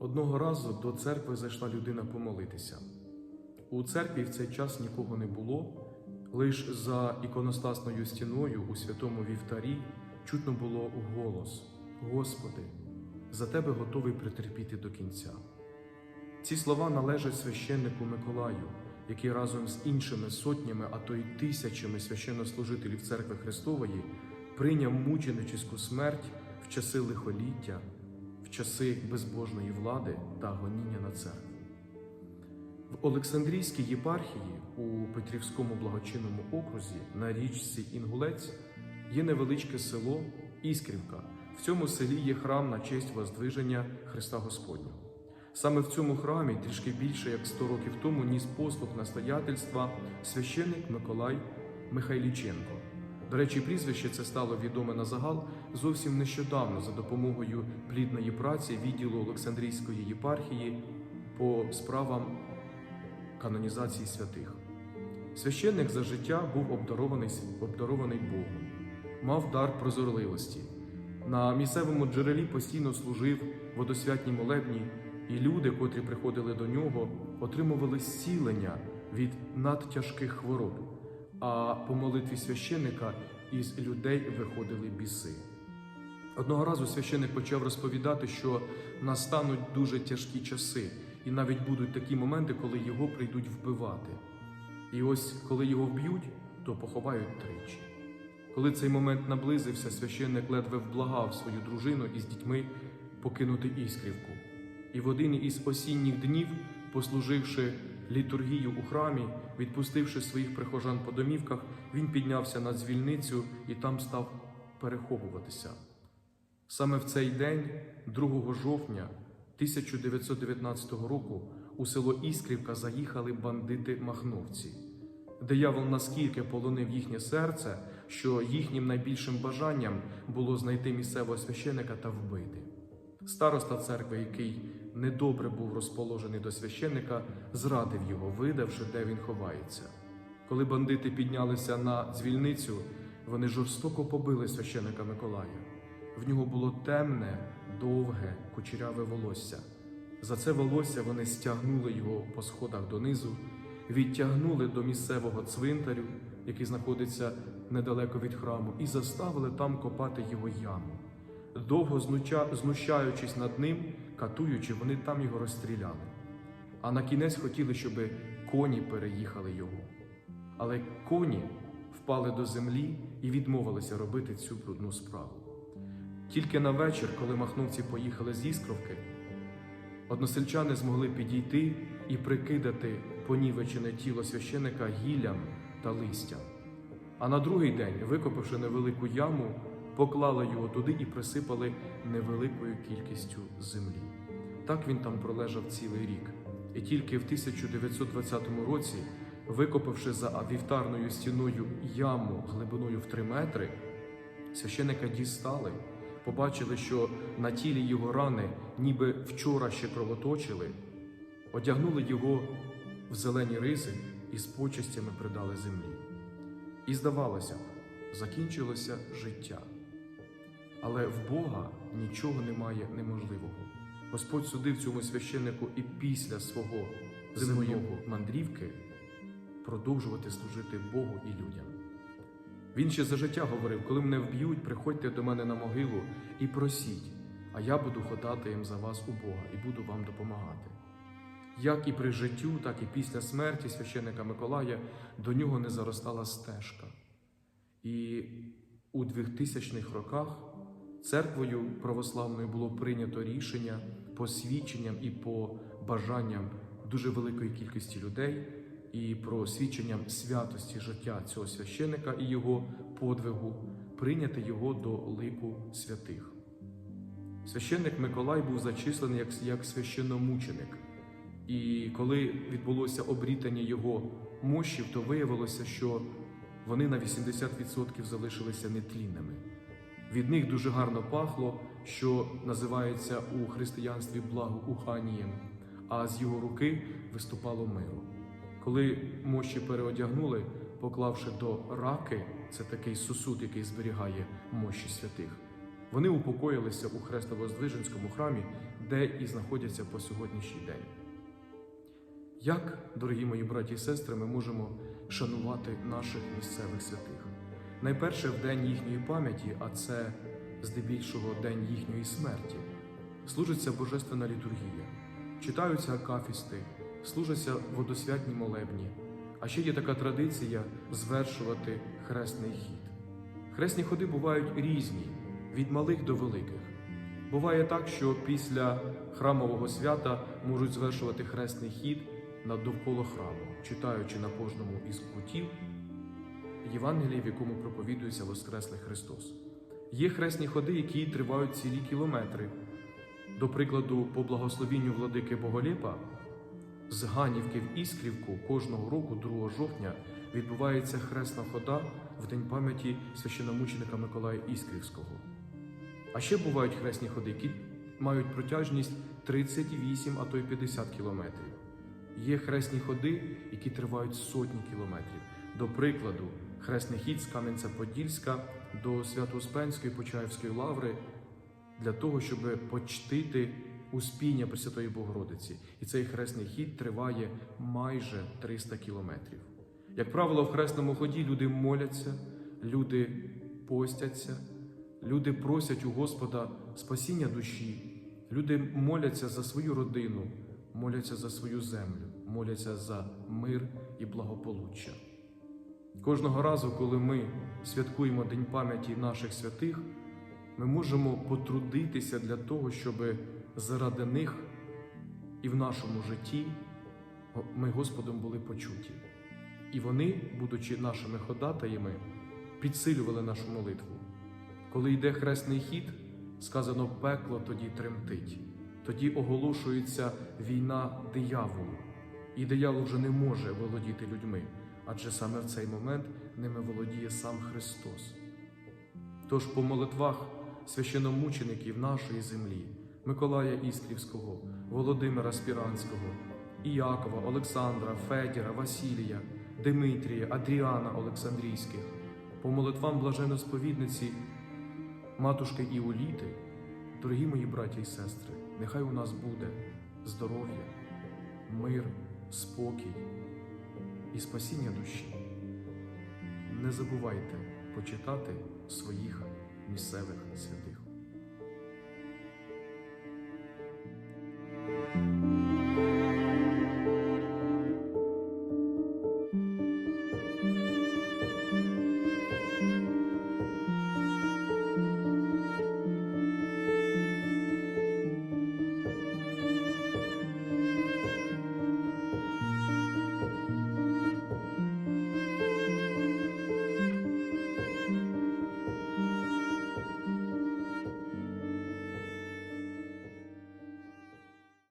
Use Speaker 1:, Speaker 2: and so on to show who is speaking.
Speaker 1: Одного разу до церкви зайшла людина помолитися. У церкві в цей час нікого не було, лиш за іконостасною стіною у святому вівтарі чутно було голос: Господи, за тебе готовий притерпіти до кінця. Ці слова належать священнику Миколаю, який разом з іншими сотнями, а то й тисячами священнослужителів церкви Христової прийняв мученическу смерть в часи лихоліття, в часи безбожної влади та гоніння на церкву. В Олександрійській єпархії у Петрівському благочинному окрузі на річці Інгулець є невеличке село Іскрівка. В цьому селі є храм на честь воздвиження Христа Господнього. Саме в цьому храмі, трішки більше як 100 років тому, ніс послуг настоятельства священик Миколай Михайліченко. До речі, прізвище це стало відоме на загал зовсім нещодавно за допомогою плідної праці відділу Олександрійської єпархії по справам канонізації святих. Священник за життя був обдарований, обдарований Богом, мав дар прозорливості. На місцевому джерелі постійно служив водосвятні молебні, і люди, котрі приходили до нього, отримували зцілення від надтяжких хвороб, а по молитві священника із людей виходили біси. Одного разу священик почав розповідати, що настануть дуже тяжкі часи, і навіть будуть такі моменти, коли його прийдуть вбивати. І ось коли його вб'ють, то поховають тричі. Коли цей момент наблизився, священник ледве вблагав свою дружину із дітьми покинути іскрівку. І в один із осінніх днів, послуживши літургію у храмі, відпустивши своїх прихожан по домівках, він піднявся на дзвільницю і там став переховуватися. Саме в цей день, 2 жовтня 1919 року, у село Іскрівка заїхали бандити-махновці. Диявол наскільки полонив їхнє серце, що їхнім найбільшим бажанням було знайти місцевого священика та вбити. Староста церкви, який недобре був розположений до священика, зрадив його, видавши, де він ховається. Коли бандити піднялися на дзвільницю, вони жорстоко побили священика Миколая. В нього було темне, довге, кучеряве волосся. За це волосся вони стягнули його по сходах донизу, відтягнули до місцевого цвинтарю, який знаходиться недалеко від храму, і заставили там копати його яму. Довго знущаючись над ним, катуючи, вони там його розстріляли. А на кінець хотіли, щоб коні переїхали його. Але коні впали до землі і відмовилися робити цю брудну справу. Тільки на вечір, коли махновці поїхали з Іскровки, односельчани змогли підійти і прикидати понівечене тіло священика гіллям та листям. А на другий день, викопавши невелику яму, поклали його туди і присипали невеликою кількістю землі. Так він там пролежав цілий рік. І тільки в 1920 році, викопавши за вівтарною стіною яму глибиною в 3 метри, священика дістали, побачили, що на тілі його рани, ніби вчора ще кровоточили, одягнули його в зелені ризи і з почестями придали землі. І здавалося б, закінчилося життя. Але в Бога нічого немає неможливого. Господь судив цьому священнику і після свого земної мандрівки продовжувати служити Богу і людям. Він ще за життя говорив: коли мене вб'ють, приходьте до мене на могилу і просіть, а я буду ходатаєм за вас у Бога і буду вам допомагати. Як і при життю, так і після смерті священика Миколая до нього не заростала стежка. І у 2000-х роках церквою православною було прийнято рішення по свідченням і по бажанням дуже великої кількості людей, і про свідченням святості життя цього священика і його подвигу, прийняти його до лику святих. Священник Миколай був зачислений як, як священномученик. І коли відбулося обрітання його мощів, то виявилося, що вони на 80% залишилися нетлінними. Від них дуже гарно пахло, що називається у християнстві благоуханієм, а з його руки виступало миру. Коли мощі переодягнули, поклавши до раки, це такий сосуд, який зберігає мощі святих, вони упокоїлися у Хрестово-Здвиженському храмі, де і знаходяться по сьогоднішній день. Як, дорогі мої браті і сестри, ми можемо шанувати наших місцевих святих? Найперше в день їхньої пам'яті, а це здебільшого день їхньої смерті, служиться божественна літургія, читаються акафісти, служаться водосвятні молебні. А ще є така традиція звершувати хресний хід. Хресні ходи бувають різні, від малих до великих. Буває так, що після храмового свята можуть звершувати хресний хід над довкола храму, читаючи на кожному із кутів Євангелії, в якому проповідується Воскреслий Христос. Є хресні ходи, які тривають цілі кілометри. До прикладу, по благословінню владики Боголєпа з Ганівки в Іскрівку кожного року, 2 жовтня, відбувається хресна хода в день пам'яті священомученика Миколая Іскрівського. А ще бувають хресні ходи, які мають протяжність 38, а то й 50 кілометрів. Є хресні ходи, які тривають сотні кілометрів. До прикладу, хресний хід з Кам'янця-Подільська до Свято-Успенської Почаївської лаври для того, щоб почтити успіння Пресвятої Богородиці. І цей хресний хід триває майже 300 кілометрів. Як правило, в хресному ході люди моляться, люди постяться, люди просять у Господа спасіння душі, люди моляться за свою родину, моляться за свою землю, моляться за мир і благополуччя. Кожного разу, коли ми святкуємо День пам'яті наших святих, ми можемо потрудитися для того, щоб заради них і в нашому житті ми Господом були почуті. І вони, будучи нашими ходатаями, підсилювали нашу молитву. Коли йде хресний хід, сказано пекло тоді тремтить, тоді оголошується війна дияволу, і диявол вже не може володіти людьми, адже саме в цей момент ними володіє сам Христос. Тож по молитвах священомучеників нашої землі, Миколая Іскрівського, Володимира Спіранського, Іякова, Олександра, Федіра, Василія, Димитрія, Адріана Олександрійських, по молитвам блаженосповідниці матушки Іоліти, дорогі мої браті і сестри, нехай у нас буде здоров'я, мир, спокій і спасіння душі. Не забувайте почитати своїх місцевих святих.